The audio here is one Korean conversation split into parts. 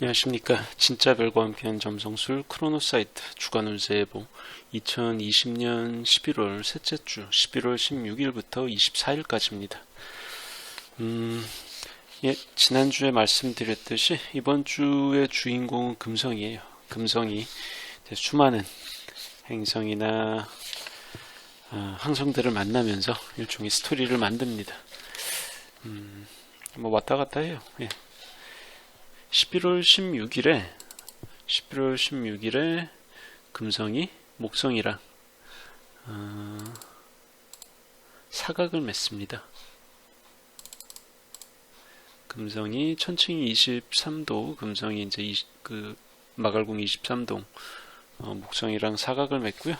안녕하십니까. 진짜 별과 함께한 점성술 크로노사이트 주간 운세 예보 2020년 11월 셋째 주 11월 16일부터 24일까지입니다. 음, 예, 지난주에 말씀드렸듯이 이번 주의 주인공은 금성이에요. 금성이 수많은 행성이나 어, 항성들을 만나면서 일종의 스토리를 만듭니다. 음, 뭐 왔다 갔다 해요. 예. 11월 16일에 11월 16일에 금성이 목성이랑 어, 사각을 맺습니다. 금성이 천칭이 23도, 금성이 이제 20, 그 마갈궁 23동 어, 목성이랑 사각을 맺고요.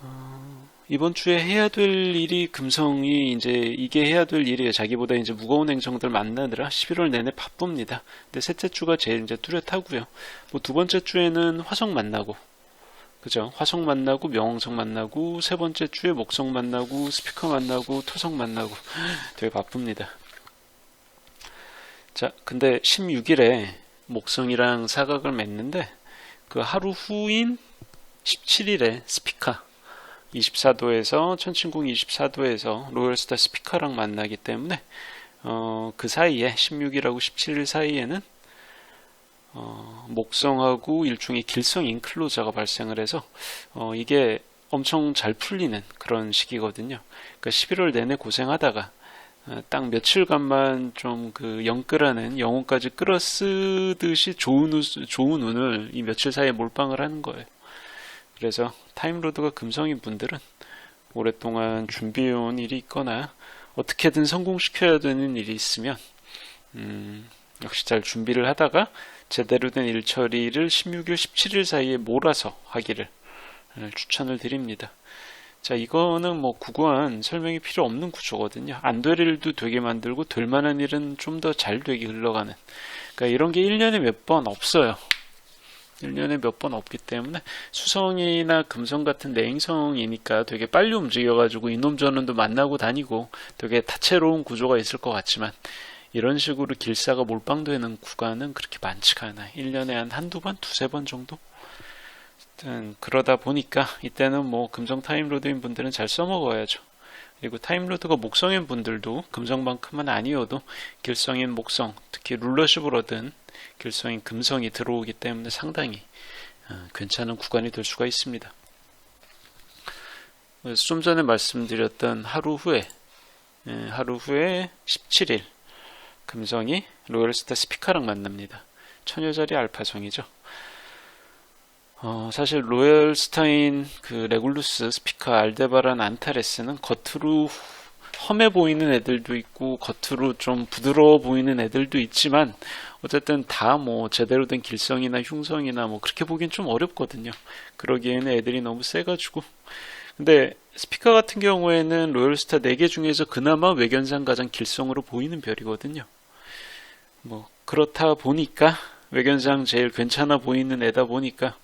어, 이번 주에 해야 될 일이 금성이 이제 이게 해야 될 일이에요. 자기보다 이제 무거운 행성들 만나느라 11월 내내 바쁩니다. 근데 셋째 주가 제일 이제 뚜렷하고요. 뭐 두 번째 주에는 화성 만나고 그죠? 화성 만나고 명성성 만나고 세 번째 주에 목성 만나고 스피커 만나고 토성 만나고 되게 바쁩니다. 자, 근데 16일에 목성이랑 사각을 맺는데 그 하루 후인 17일에 스피커 24도에서 천칭궁 24도에서 로열스타 스피커랑 만나기 때문에 어, 그 사이에 16일하고 17일 사이에는 어, 목성하고 일종의 길성 인클로저가 발생을 해서 어, 이게 엄청 잘 풀리는 그런 시기거든요. 그러니까 11월 내내 고생하다가 어, 딱 며칠간만 좀 그 영끌하는 영혼까지 끌어쓰듯이 좋은, 좋은 운을 이 며칠 사이에 몰빵을 하는 거예요. 그래서 타임로드가 금성인 분들은 오랫동안 준비해온 일이 있거나 어떻게든 성공시켜야 되는 일이 있으면 음, 역시 잘 준비를 하다가 제대로 된 일처리를 16일, 17일 사이에 몰아서 하기를 추천을 드립니다. 자, 이거는 뭐 구구한 설명이 필요 없는 구조거든요. 안 될 일도 되게 만들고 될 만한 일은 좀 더 잘 되게 흘러가는. 그러니까 이런 게 1년에 몇 번 없어요. 1년에 몇 번 없기 때문에 수성이나 금성 같은 내행성이니까 되게 빨리 움직여가지고 이놈 저놈도 만나고 다니고 되게 다채로운 구조가 있을 것 같지만 이런 식으로 길사가 몰빵되는 구간은 그렇게 많지가 않아요. 1년에 한 한두 번, 두세 번 정도? 그러다 보니까 이때는 뭐 금성 타임로드인 분들은 잘 써먹어야죠. 그리고 타임로드가 목성인 분들도 금성만큼은 아니어도 길성인 목성, 특히 룰러십을 얻은 길성인 금성이 들어오기 때문에 상당히 어, 괜찮은 구간이 될 수가 있습니다. 좀 전에 말씀드렸던 하루 후에 예, 하루 후에 17일 금성이 로열스타 스피카랑 만납니다. 처녀자리 알파성이죠. 어, 사실 로열스타인 그 레굴루스 스피카 알데바란 안타레스는 겉으로 험해 보이는 애들도 있고 겉으로 좀 부드러워 보이는 애들도 있지만 어쨌든 다 뭐 제대로 된 길성이나 흉성이나 뭐 그렇게 보기엔 좀 어렵거든요. 그러기에는 애들이 너무 세가지고. 근데 스피커 같은 경우에는 로열스타 4개 중에서 그나마 외견상 가장 길성으로 보이는 별이거든요. 뭐 그렇다 보니까 외견상 제일 괜찮아 보이는 애다 보니까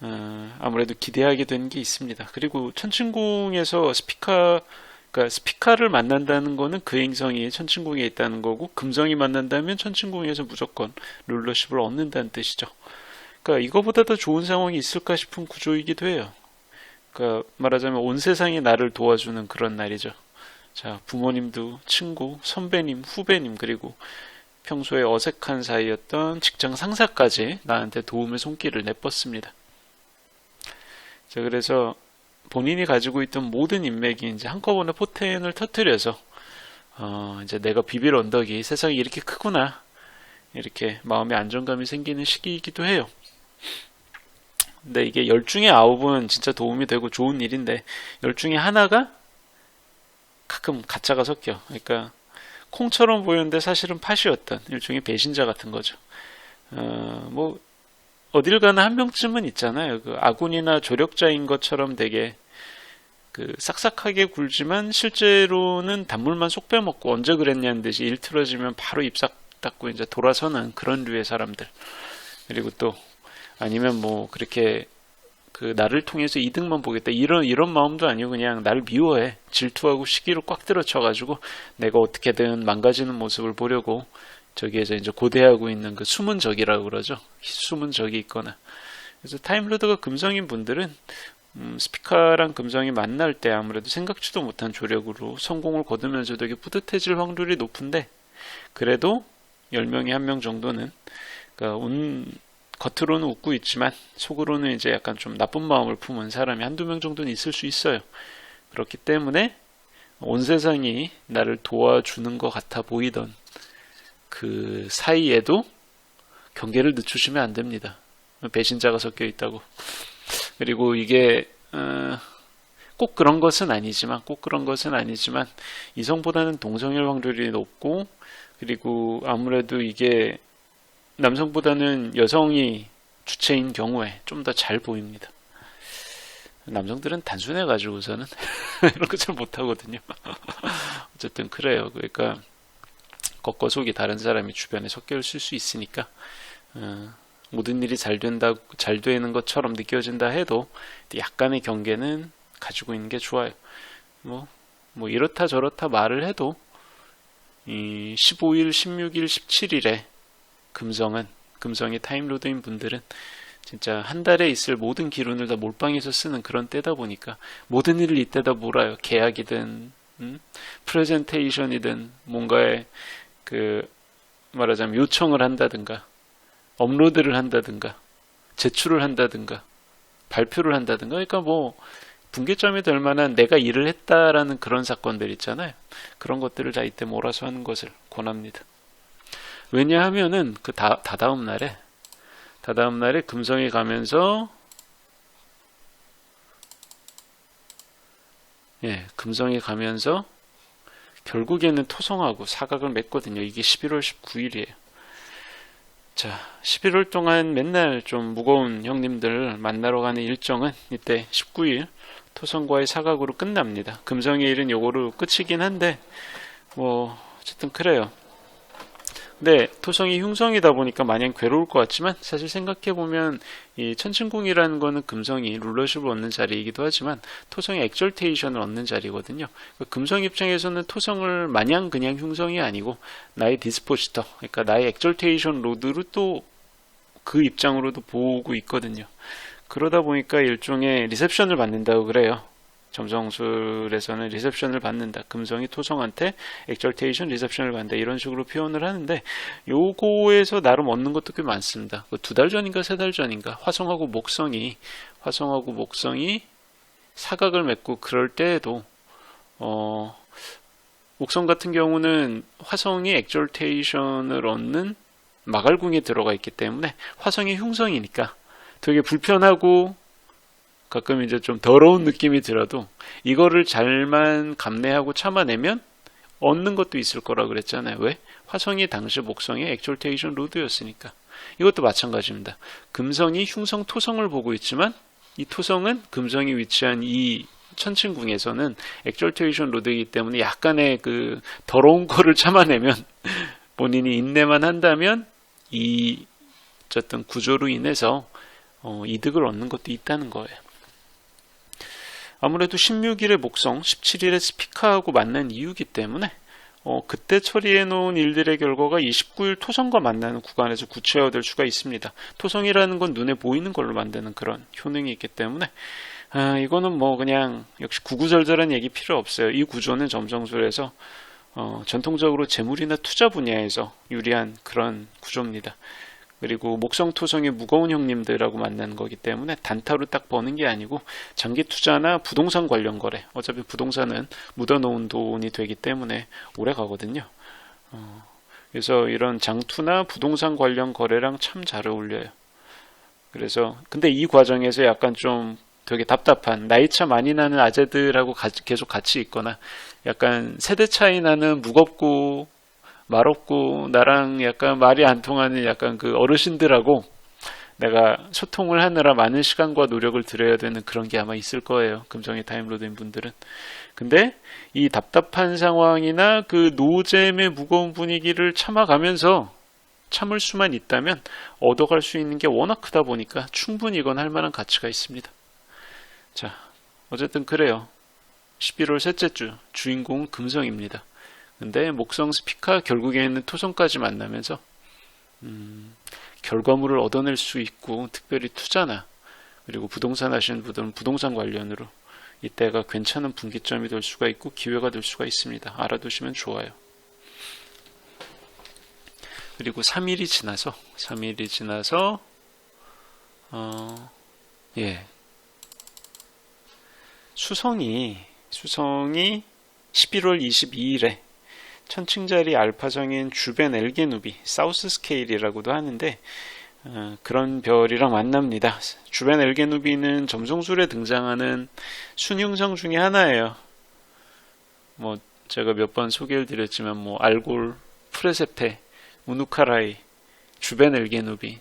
어, 아무래도 기대하게 되는 게 있습니다. 그리고 천칭궁에서 스피커 그러니까 스피카를 만난다는 거는 그 행성이 천칭궁에 있다는 거고 금성이 만난다면 천칭궁에서 무조건 룰러십을 얻는다는 뜻이죠. 그러니까 이거보다 더 좋은 상황이 있을까 싶은 구조이기도 해요. 그러니까 말하자면 온 세상이 나를 도와주는 그런 날이죠. 자, 부모님도 친구, 선배님, 후배님 그리고 평소에 어색한 사이였던 직장 상사까지 나한테 도움의 손길을 내뻗습니다. 자, 그래서 본인이 가지고 있던 모든 인맥이 이제 한꺼번에 포텐을 터트려서 어, 이제 내가 비빌 언덕이 세상이 이렇게 크구나 이렇게 마음의 안정감이 생기는 시기이기도 해요. 근데 이게 열 중에 아홉은 진짜 도움이 되고 좋은 일인데 열 중에 하나가 가끔 가짜가 섞여. 그러니까 콩처럼 보이는데 사실은 팥이었던 일종의 배신자 같은 거죠. 어, 뭐 어딜 가나 한 명쯤은 있잖아요. 그 아군이나 조력자인 것처럼 되게 그 싹싹하게 굴지만 실제로는 단물만 쏙 빼먹고 언제 그랬냐는 듯이 일 틀어지면 바로 입싹 닫고 이제 돌아서는 그런 류의 사람들. 그리고 또 아니면 뭐 그렇게 그 나를 통해서 이득만 보겠다 이런 이런 마음도 아니고 그냥 나를 미워해 질투하고 시기로 꽉 들어쳐 가지고 내가 어떻게든 망가지는 모습을 보려고 저기에서 이제 고대하고 있는 그 숨은 적이라고 그러죠. 숨은 적이 있거나. 그래서 타임로드가 금성인 분들은 음, 스피커랑 금성이 만날 때 아무래도 생각지도 못한 조력으로 성공을 거두면서 되게 뿌듯해질 확률이 높은데 그래도 10명에 한명 정도는 그러니까 운, 겉으로는 웃고 있지만 속으로는 이제 약간 좀 나쁜 마음을 품은 사람이 한두 명 정도는 있을 수 있어요. 그렇기 때문에 온 세상이 나를 도와주는 것 같아 보이던 그 사이에도 경계를 늦추시면 안 됩니다. 배신자가 섞여 있다고. 그리고 이게 어, 꼭 그런 것은 아니지만 꼭 그런 것은 아니지만 이성보다는 동성일 확률이 높고 그리고 아무래도 이게 남성보다는 여성이 주체인 경우에 좀 더 잘 보입니다. 남성들은 단순해 가지고서는 이런 거 잘 못하거든요. 어쨌든 그래요. 그러니까 겉과 속이 다른 사람이 주변에 섞여 있을 수 있으니까 어, 모든 일이 잘 된다 잘 되는 것처럼 느껴진다 해도 약간의 경계는 가지고 있는 게 좋아요. 뭐, 뭐 이렇다 저렇다 말을 해도 이 15일, 16일, 17일에 금성은 금성이 타임로드인 분들은 진짜 한 달에 있을 모든 기운을 다 몰빵해서 쓰는 그런 때다 보니까 모든 일을 이때다 몰아요. 계약이든 음? 프레젠테이션이든 뭔가에 그 말하자면 요청을 한다든가 업로드를 한다든가 제출을 한다든가 발표를 한다든가 그러니까 뭐 분기점이 될 만한 내가 일을 했다라는 그런 사건들 있잖아요. 그런 것들을 다 이때 몰아서 하는 것을 권합니다. 왜냐하면은 그 다, 다다음 날에 다다음 날에 금성이 가면서 예, 금성이 가면서 결국에는 토성하고 사각을 맺거든요. 이게 11월 19일이에요. 자, 11월 동안 맨날 좀 무거운 형님들 만나러 가는 일정은 이때 19일 토성과의 사각으로 끝납니다. 금성의 일은 요거로 끝이긴 한데 뭐 어쨌든 그래요. 근데 토성이 흉성이다 보니까 마냥 괴로울 것 같지만 사실 생각해 보면 이 천칭궁이라는 거는 금성이 룰러십을 얻는 자리이기도 하지만 토성이 액절테이션을 얻는 자리거든요. 그러니까 금성 입장에서는 토성을 마냥 그냥 흉성이 아니고 나의 디스포지터, 그러니까 나의 액절테이션 로드를 또그 입장으로도 보고 있거든요. 그러다 보니까 일종의 리셉션을 받는다고 그래요. 점성술에서는 리셉션을 받는다. 금성이 토성한테 액절테이션 리셉션을 받는다. 이런 식으로 표현을 하는데 요거에서 나름 얻는 것도 꽤 많습니다. 그두달 전인가 세 달 전인가 화성하고 목성이 화성하고 목성이 사각을 맺고 그럴 때에도 어 목성 같은 경우는 화성이 액절테이션을 얻는 마갈궁에 들어가 있기 때문에 화성이 흉성이니까 되게 불편하고 가끔 이제 좀 더러운 느낌이 들어도 이거를 잘만 감내하고 참아내면 얻는 것도 있을 거라 그랬잖아요. 왜? 화성이 당시 목성의 액졸테이션 로드였으니까. 이것도 마찬가지입니다. 금성이 흉성 토성을 보고 있지만 이 토성은 금성이 위치한 이 천칭궁에서는 액졸테이션 로드이기 때문에 약간의 그 더러운 거를 참아내면 본인이 인내만 한다면 이 어쨌든 구조로 인해서 어, 이득을 얻는 것도 있다는 거예요. 아무래도 16일의 목성, 17일의 스피카하고 만난 이유기 때문에 어, 그때 처리해 놓은 일들의 결과가 29일 토성과 만나는 구간에서 구체화될 수가 있습니다. 토성이라는 건 눈에 보이는 걸로 만드는 그런 효능이 있기 때문에 아, 이거는 뭐 그냥 역시 구구절절한 얘기 필요 없어요. 이 구조는 점성술에서 어, 전통적으로 재물이나 투자 분야에서 유리한 그런 구조입니다. 그리고 목성 토성의 무거운 형님들하고 만나는 거기 때문에 단타로 딱 버는 게 아니고 장기 투자나 부동산 관련 거래 어차피 부동산은 묻어놓은 돈이 되기 때문에 오래 가거든요. 어, 그래서 이런 장투나 부동산 관련 거래랑 참 잘 어울려요. 그래서 근데 이 과정에서 약간 좀 되게 답답한 나이 차 많이 나는 아재들하고 계속 같이 있거나 약간 세대 차이 나는 무겁고 말없고 나랑 약간 말이 안 통하는 약간 그 어르신들하고 내가 소통을 하느라 많은 시간과 노력을 들여야 되는 그런 게 아마 있을 거예요. 금성의 타임로드인 분들은. 근데 이 답답한 상황이나 그 노잼의 무거운 분위기를 참아가면서 참을 수만 있다면 얻어갈 수 있는 게 워낙 크다 보니까 충분히 이건 할 만한 가치가 있습니다. 자, 어쨌든 그래요. 11월 셋째 주 주인공은 금성입니다. 근데 목성 스피카 결국에는 토성까지 만나면서 음, 결과물을 얻어낼 수 있고 특별히 투자나 그리고 부동산 하시는 분들은 부동산 관련으로 이때가 괜찮은 분기점이 될 수가 있고 기회가 될 수가 있습니다. 알아두시면 좋아요. 그리고 3일이 지나서 3일이 지나서 어, 예. 수성이 수성이 11월 22일에 천칭자리 알파정인 주변 엘게누비 사우스 스케일이라고도 하는데 어, 그런 별이랑 만납니다. 주변 엘게누비는 점성술에 등장하는 순융성 중에 하나예요. 뭐 제가 몇 번 소개를 드렸지만 뭐 알골, 프레세페, 우누카라이, 주변 엘게누비,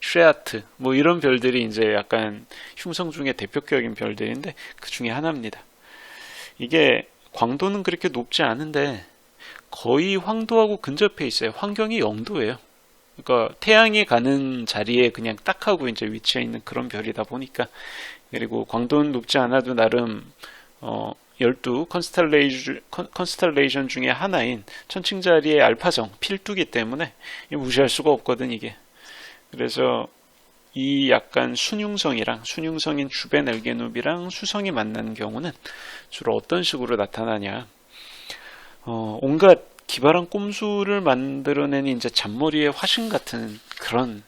쉐아트 뭐 이런 별들이 이제 약간 흉성 중에 대표격인 별들인데 그 중에 하나입니다. 이게 광도는 그렇게 높지 않은데 거의 황도하고 근접해 있어요. 환경이 영도예요. 그러니까 태양이 가는 자리에 그냥 딱 하고 이제 위치해 있는 그런 별이다 보니까 그리고 광도는 높지 않아도 나름 어 12 컨스텔레이션, 컨스텔레이션 중에 하나인 천칭자리의 알파정 필두기 때문에 무시할 수가 없거든 이게 그래서 이 약간 순융성이랑 순융성인 주변 엘게눕이랑 수성이 만나는 경우는 주로 어떤 식으로 나타나냐 어, 온갖 기발한 꼼수를 만들어낸 이제 잔머리의 화신 같은 그런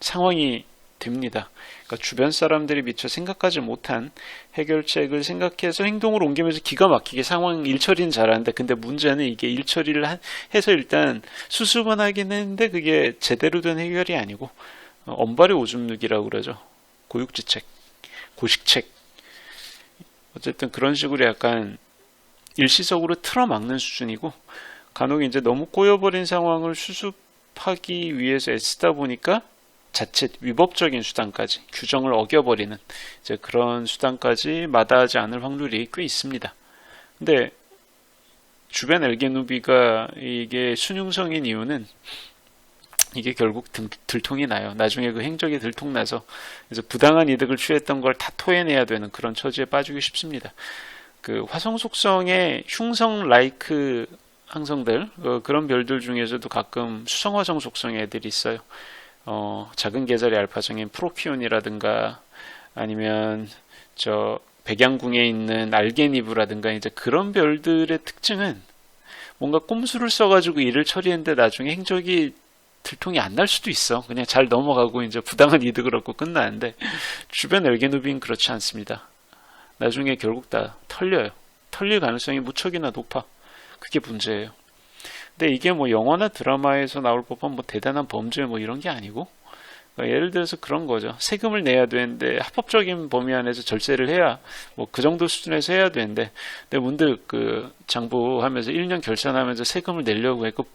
상황이 됩니다. 그러니까 주변 사람들이 미처 생각하지 못한 해결책을 생각해서 행동을 옮기면서 기가 막히게 상황 일처리는 잘하는데 근데 문제는 이게 일처리를 해서 일단 수습은 하긴 했는데 그게 제대로 된 해결이 아니고 어, 엄발의 오줌 누기라고 그러죠. 고육지책, 고식책. 어쨌든 그런 식으로 약간 일시적으로 틀어막는 수준이고 간혹 이제 너무 꼬여버린 상황을 수습하기 위해서 애쓰다 보니까 자칫 위법적인 수단까지 규정을 어겨버리는 이제 그런 수단까지 마다하지 않을 확률이 꽤 있습니다. 근데 주변 엘게누비가 이게 순융성인 이유는 이게 결국 등, 들통이 나요. 나중에 그 행적이 들통나서 그래서 부당한 이득을 취했던 걸 다 토해내야 되는 그런 처지에 빠지기 쉽습니다. 그 화성 속성의 흉성 라이크 항성들 어, 그런 별들 중에서도 가끔 수성 화성 속성의 애들이 있어요. 어, 작은 계절의 알파성인 프로키온이라든가 아니면 저 백양궁에 있는 알게니브라든가 이제 그런 별들의 특징은 뭔가 꼼수를 써가지고 일을 처리했는데 나중에 행적이 들통이 안 날 수도 있어. 그냥 잘 넘어가고 이제 부당한 이득을 얻고 끝나는데 주변 엘게누비는 그렇지 않습니다. 나중에 결국 다 털려요. 털릴 가능성이 무척이나 높아. 그게 문제예요. 근데 이게 뭐 영화나 드라마에서 나올 법한 뭐 대단한 범죄 뭐 이런 게 아니고 그러니까 예를 들어서 그런 거죠. 세금을 내야 되는데 합법적인 범위 안에서 절세를 해야 뭐 그 정도 수준에서 해야 되는데 근데 문득 그 장부하면서 1년 결산하면서 세금을 내려고 했고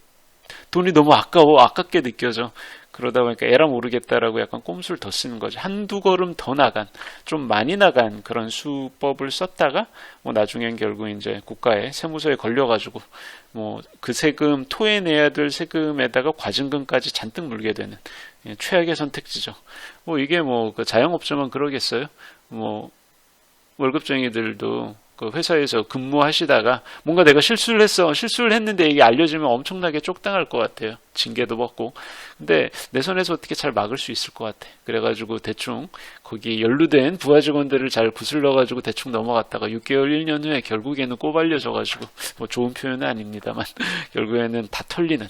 돈이 너무 아까워 아깝게 느껴져 그러다 보니까 에라 모르겠다라고 약간 꼼수를 더 쓰는 거죠. 한두 걸음 더 나간, 좀 많이 나간 그런 수법을 썼다가, 뭐 나중엔 결국 이제 국가에 세무서에 걸려가지고, 뭐 그 세금, 토해내야 될 세금에다가 과징금까지 잔뜩 물게 되는 예, 최악의 선택지죠. 뭐 이게 뭐 그 자영업자만 그러겠어요? 뭐 월급쟁이들도 그 회사에서 근무하시다가 뭔가 내가 실수를 했어 실수를 했는데 이게 알려지면 엄청나게 쪽당할 것 같아요. 징계도 받고. 근데 내 손에서 어떻게 잘 막을 수 있을 것 같아. 그래가지고 대충 거기 연루된 부하 직원들을 잘 구슬러 가지고 대충 넘어갔다가 6개월 1년 후에 결국에는 꼬발려져 가지고 뭐 좋은 표현은 아닙니다만 결국에는 다 털리는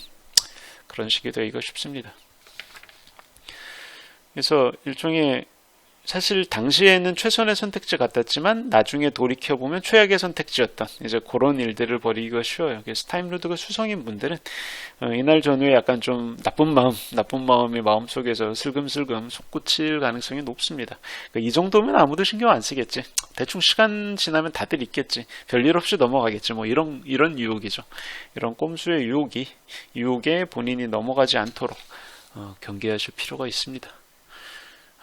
그런 식이 되기가 쉽습니다. 그래서 일종의 사실 당시에는 최선의 선택지 같았지만 나중에 돌이켜 보면 최악의 선택지였던 이제 그런 일들을 벌이기가 쉬워요. 그래서 타임로드가 수성인 분들은 어, 이날 전후에 약간 좀 나쁜 마음, 나쁜 마음이 마음 속에서 슬금슬금 솟구칠 가능성이 높습니다. 그러니까 이 정도면 아무도 신경 안 쓰겠지. 대충 시간 지나면 다들 있겠지. 별일 없이 넘어가겠지. 뭐 이런 이런 유혹이죠. 이런 꼼수의 유혹이 유혹에 본인이 넘어가지 않도록 어, 경계하실 필요가 있습니다.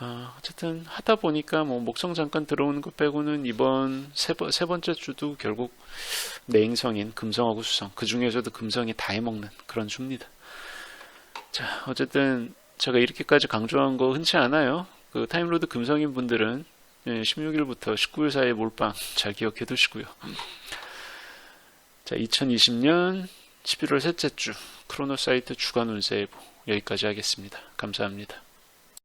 아, 어쨌든 하다 보니까 뭐 목성 잠깐 들어오는 것 빼고는 이번 세, 번, 세 번째 주도 결국 내행성인 금성하고 수성 그 중에서도 금성이 다 해먹는 그런 주입니다. 자 어쨌든 제가 이렇게까지 강조한 거 흔치 않아요. 그 타임로드 금성인 분들은 16일부터 예, 19일 사이에 몰빵 잘 기억해 두시고요. 자, 2020년 11월 셋째 주 크로노사이트 주간 운세 예보 여기까지 하겠습니다. 감사합니다.